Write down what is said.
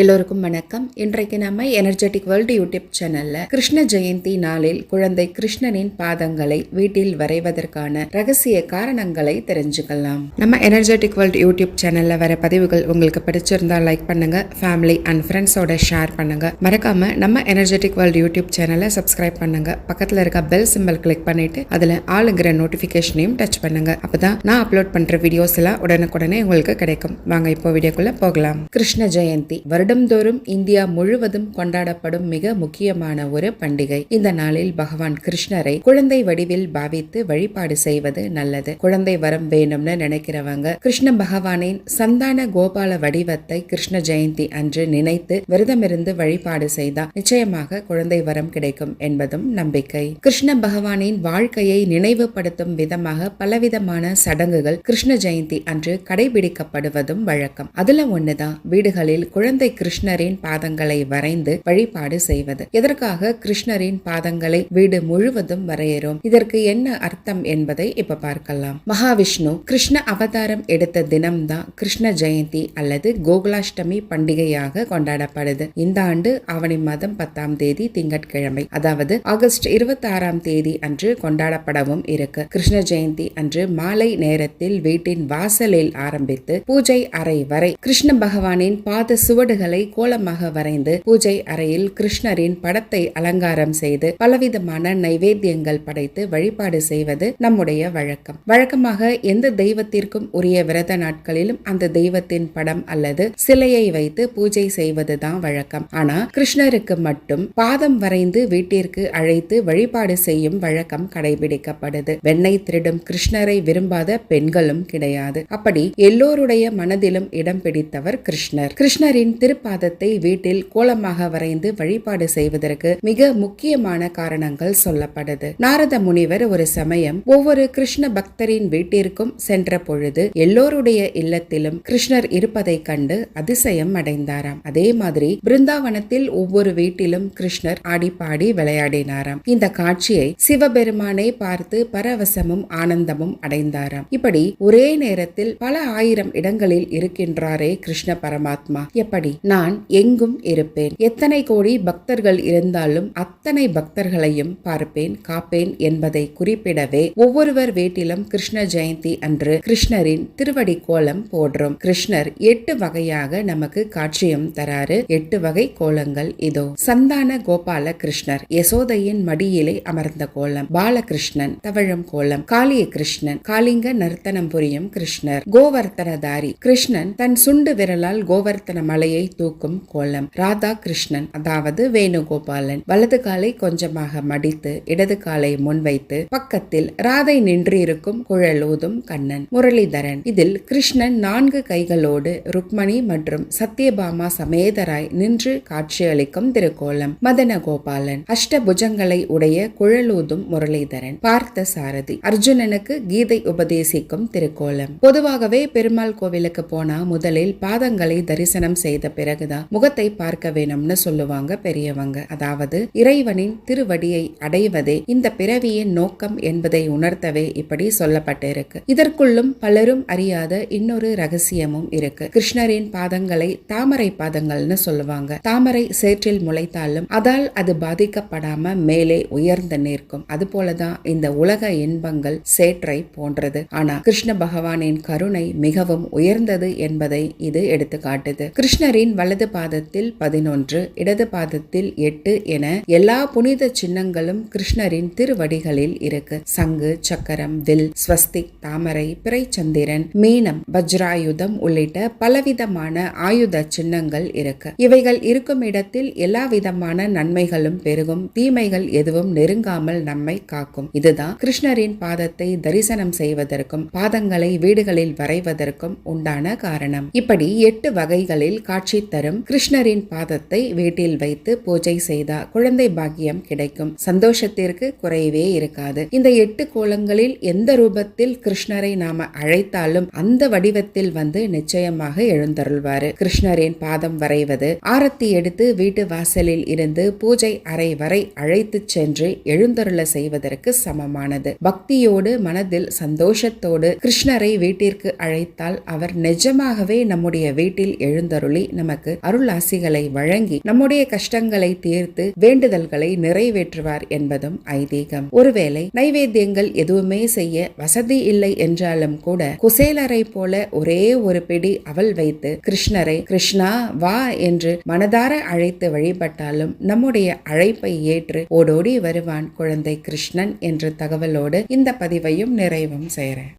எல்லோருக்கும் வணக்கம். இன்றைக்கு நம்ம எனர்ஜெட்டிக் வேர்ல்டு யூடியூப் சேனல்ல கிருஷ்ண ஜெயந்தி நாளில் குழந்தை கிருஷ்ணனின் பாதங்களை வீட்டில் வரைவதற்கான ரகசிய காரணங்களை தெரிஞ்சுக்கலாம். நம்ம எனர்ஜெட்டிக் வேர்ல்டு யூடியூப் சேனல்ல வர பதிவுகள் உங்களுக்கு பிடிச்சிருந்தா லைக் பண்ணுங்க. ஃபேமிலி அண்ட் ஃப்ரெண்ட்ஸோட ஷேர் பண்ணுங்க. மறக்காம நம்ம எனர்ஜெட்டிக் வேர்ல்டு யூடியூப் சேனலை சப்ஸ்கிரைப் பண்ணுங்க. பக்கத்துல இருக்க பெல் சிம்பல் கிளிக் பண்ணிட்டு அதுல ஆளுங்கிற நோட்டிபிகேஷனையும் டச் பண்ணுங்க. அப்பதான் நான் அப்லோட் பண்ற வீடியோஸ் எல்லாம் உடனுக்குடனே உங்களுக்கு கிடைக்கும். வாங்க இப்போ வீடியோக்குள்ள போகலாம். கிருஷ்ண ஜெயந்தி வருடம்தோறும் இந்தியா முழுவதும் கொண்டாடப்படும் மிக முக்கியமான ஒரு பண்டிகை. இந்த நாளில் பகவான் கிருஷ்ணரை குழந்தை வடிவில் பாவித்து வழிபாடு செய்வது நல்லது. குழந்தை வரம் வேணும்னு நினைக்கிறவங்க கிருஷ்ண பகவானின் சந்தான கோபால வடிவத்தை கிருஷ்ண ஜெயந்தி அன்று நினைத்து விரதமிருந்து வழிபாடு செய்தால் நிச்சயமாக குழந்தை வரம் கிடைக்கும் என்பதும் நம்பிக்கை. கிருஷ்ண பகவானின் வாழ்க்கையை நினைவுபடுத்தும் விதமாக பலவிதமான சடங்குகள் கிருஷ்ண ஜெயந்தி அன்று கடைபிடிக்கப்படுவதும் வழக்கம். அதுல ஒண்ணுதான். வீடுகளில் குழந்தை கிருஷ்ணரின் பாதங்களை வரைந்து வழிபாடு செய்வது. எதற்காக கிருஷ்ணரின் பாதங்களை வீடு முழுவதும் வரையறோம்? இதற்கு என்ன அர்த்தம் என்பதை இப்ப பார்க்கலாம். மகாவிஷ்ணு கிருஷ்ண அவதாரம் எடுத்த தினம்தான் கிருஷ்ண ஜெயந்தி அல்லது கோகுலாஷ்டமி பண்டிகையாக கொண்டாடப்படுது. இந்த ஆண்டு ஆவணி மாதம் பத்தாம் தேதி திங்கட்கிழமை. அதாவது ஆகஸ்ட் இருபத்தி ஆறாம் தேதி அன்று கொண்டாடப்படவும் இருக்கு. கிருஷ்ண ஜெயந்தி அன்று மாலை நேரத்தில் வீட்டின் வாசலில் ஆரம்பித்து பூஜை அறை வரை கிருஷ்ண பகவானின் பாத சுவடுகள் கோலமாக வரைந்து பூஜை அறையில் கிருஷ்ணரின் படத்தை அலங்காரம் செய்து பலவிதமான நைவேத்தியங்கள் படைத்து வழிபாடு செய்வது நம்முடைய வழக்கம். வழக்கமாக எந்த தெய்வத்திற்கும் உரிய விரத நாட்களிலும் அந்த தெய்வத்தின் படம் அல்லது சிலையை வைத்து பூஜை செய்வதுதான் வழக்கம். ஆனா கிருஷ்ணருக்கு மட்டும் பாதம் வரைந்து வீட்டிற்கு அழைத்து வழிபாடு செய்யும் வழக்கம் கடைபிடிக்கப்படுது. வெண்ணெய் திருடும் கிருஷ்ணரை விரும்பாத பெண்களும் கிடையாது. அப்படி எல்லோருடைய மனதிலும் இடம் பிடித்தவர் கிருஷ்ணர். கிருஷ்ணரின் திருப்பாதத்தை வீட்டில் கோலமாக வரைந்து வழிபாடு செய்வதற்கு மிக முக்கியமான காரணங்கள் சொல்லப்படுது. நாரத முனிவர் ஒரு சமயம் ஒவ்வொரு கிருஷ்ண பக்தரின் வீட்டிற்கும் சென்ற பொழுது எல்லோருடைய இல்லத்திலும் கிருஷ்ணர் இருப்பதை கண்டு அதிசயம் அடைந்தாராம். அதே மாதிரி பிருந்தாவனத்தில் ஒவ்வொரு வீட்டிலும் கிருஷ்ணர் ஆடி பாடி விளையாடினாராம். இந்த காட்சியை சிவபெருமானை பார்த்து பரவசமும் ஆனந்தமும் அடைந்தாராம். இப்படி ஒரே நேரத்தில் பல ஆயிரம் இடங்களில் இருக்கின்றாரே கிருஷ்ண பரமாத்மா. எப்படி? நான் எங்கும் இருப்பேன். எத்தனை கோடி பக்தர்கள் இருந்தாலும் அத்தனை பக்தர்களையும் பார்ப்பேன் காப்பேன் என்பதை குறிப்பிடவே ஒவ்வொருவர் வீட்டிலும் கிருஷ்ண ஜெயந்தி அன்று கிருஷ்ணரின் திருவடி கோலம் போடுறோம். கிருஷ்ணர் எட்டு வகையாக நமக்கு காட்சியும் தராரு எட்டு வகை கோலங்கள் இதோ. சந்தான கோபால கிருஷ்ணர் யசோதையின் மடியிலே அமர்ந்த கோலம். பாலகிருஷ்ணன் தவழும் கோலம். காளிய கிருஷ்ணன் காளிங்க நர்த்தனம் புரியும் கிருஷ்ணர். கோவர்த்தனதாரி. கிருஷ்ணன் தன் சுண்டு விரலால் கோவர்த்தன மலையை தூக்கும் கோலம். ராதா கிருஷ்ணன் அதாவது வேணுகோபாலன் வலது காலை கொஞ்சமாக மடித்து இடது காலை முன்வைத்து பக்கத்தில் ராதை நின்றிருக்கும் குழலூதும் கண்ணன் முரளிதரன். இதில் கிருஷ்ணன் நான்கு கைகளோடு ருக்மணி மற்றும் சத்யபாமா சமேதராய் நின்று காட்சியளிக்கும் திருக்கோலம். மதன கோபாலன் அஷ்டபுஜங்களை உடைய குழலூதும் முரளிதரன். பார்த்த சாரதி அர்ஜுனனுக்கு கீதை உபதேசிக்கும் திருக்கோலம். பொதுவாகவே பெருமாள் கோவிலுக்கு போனா முதலில் பாதங்களை தரிசனம் செய்த பிறகுதான் முகத்தை பார்க்க வேணும்னு சொல்லுவாங்க பெரியவங்க. அதாவது இறைவனின் திருவடியை அடைவதே இந்த பிறவியின் நோக்கம் என்பதை உணர்த்தவே இப்படி சொல்லப்பட்டிருக்கு. இதற்குள்ளும் பலரும் அறியாத இன்னொரு ரகசியமும் இருக்கு. கிருஷ்ணரின் பாதங்களை தாமரை பாதங்கள்னு சொல்லுவாங்க. தாமரை சேற்றில் முளைத்தாலும் அதால் அது பாதிக்கப்படாம மேலே உயர்ந்து நிற்கும். அது போலதான் இந்த உலக இன்பங்கள் சேற்றை போன்றது. ஆனா கிருஷ்ண பகவானின் கருணை மிகவும் உயர்ந்தது என்பதை இது எடுத்து காட்டுது கிருஷ்ணரின் வலது பாதத்தில் பதினொன்று இடது பாதத்தில் எட்டு என எல்லா புனித சின்னங்களும் கிருஷ்ணரின் திருவடிகளில் இருக்கு. சங்கு சக்கரம் வில் ஸ்வஸ்திக் தாமரை பிறைச்சந்திரன் மீனம் வஜ்ராயுதம் உள்ளிட்ட பலவிதமான ஆயுத சின்னங்கள் இருக்கு. இவைகள் இருக்கும் இடத்தில் எல்லா விதமான நன்மைகளும் பெருகும். தீமைகள் எதுவும் நெருங்காமல் நம்மை காக்கும். இதுதான் கிருஷ்ணரின் பாதத்தை தரிசனம் செய்வதற்கும் பாதங்களை வீடுகளில் வரைவதற்கும் உண்டான காரணம். இப்படி எட்டு வகைகளில் காட்சி தரும். கிருஷ்ணரின் பாதத்தை வீட்டில் வைத்து பூஜை செய்தா குழந்தை பாக்கியம் கிடைக்கும். சந்தோஷத்திற்கு குறைவே இருக்காது. இந்த எட்டு கோலங்களில் எந்த ரூபத்தில் கிருஷ்ணரை நாம அழைத்தாலும் அந்த வடிவத்தில் வந்து நிச்சயமாக எழுந்தருள்வாரு. கிருஷ்ணரின் பாதம் வரைவது ஆரத்தி எடுத்து வீட்டு வாசலில் இருந்து பூஜை அறை வரை அழைத்து சென்று எழுந்தருள செய்வதற்கு சமமானது. பக்தியோடு மனதில் சந்தோஷத்தோடு கிருஷ்ணரை வீட்டிற்கு அழைத்தால் அவர் நிஜமாகவே நம்முடைய வீட்டில் எழுந்தருளி நமக்கு அருளாசிகளை வழங்கி நம்முடைய கஷ்டங்களை தீர்த்து வேண்டுதல்களை நிறைவேற்றுவார் என்பதும் ஐதீகம். ஒருவேளை நைவேத்தியங்கள் எதுவுமே செய்ய வசதி இல்லை என்றாலும் கூட குசேலரை போல ஒரே ஒரு பிடி அவள் வைத்து கிருஷ்ணரை கிருஷ்ணா வா என்று மனதார அழைத்து வழிபட்டாலும் நம்முடைய அழைப்பை ஏற்று ஓடோடி வருவான் குழந்தை கிருஷ்ணன் என்ற தகவலோடு இந்த பதிவையும் நிறைவும் செய்கிறேன்.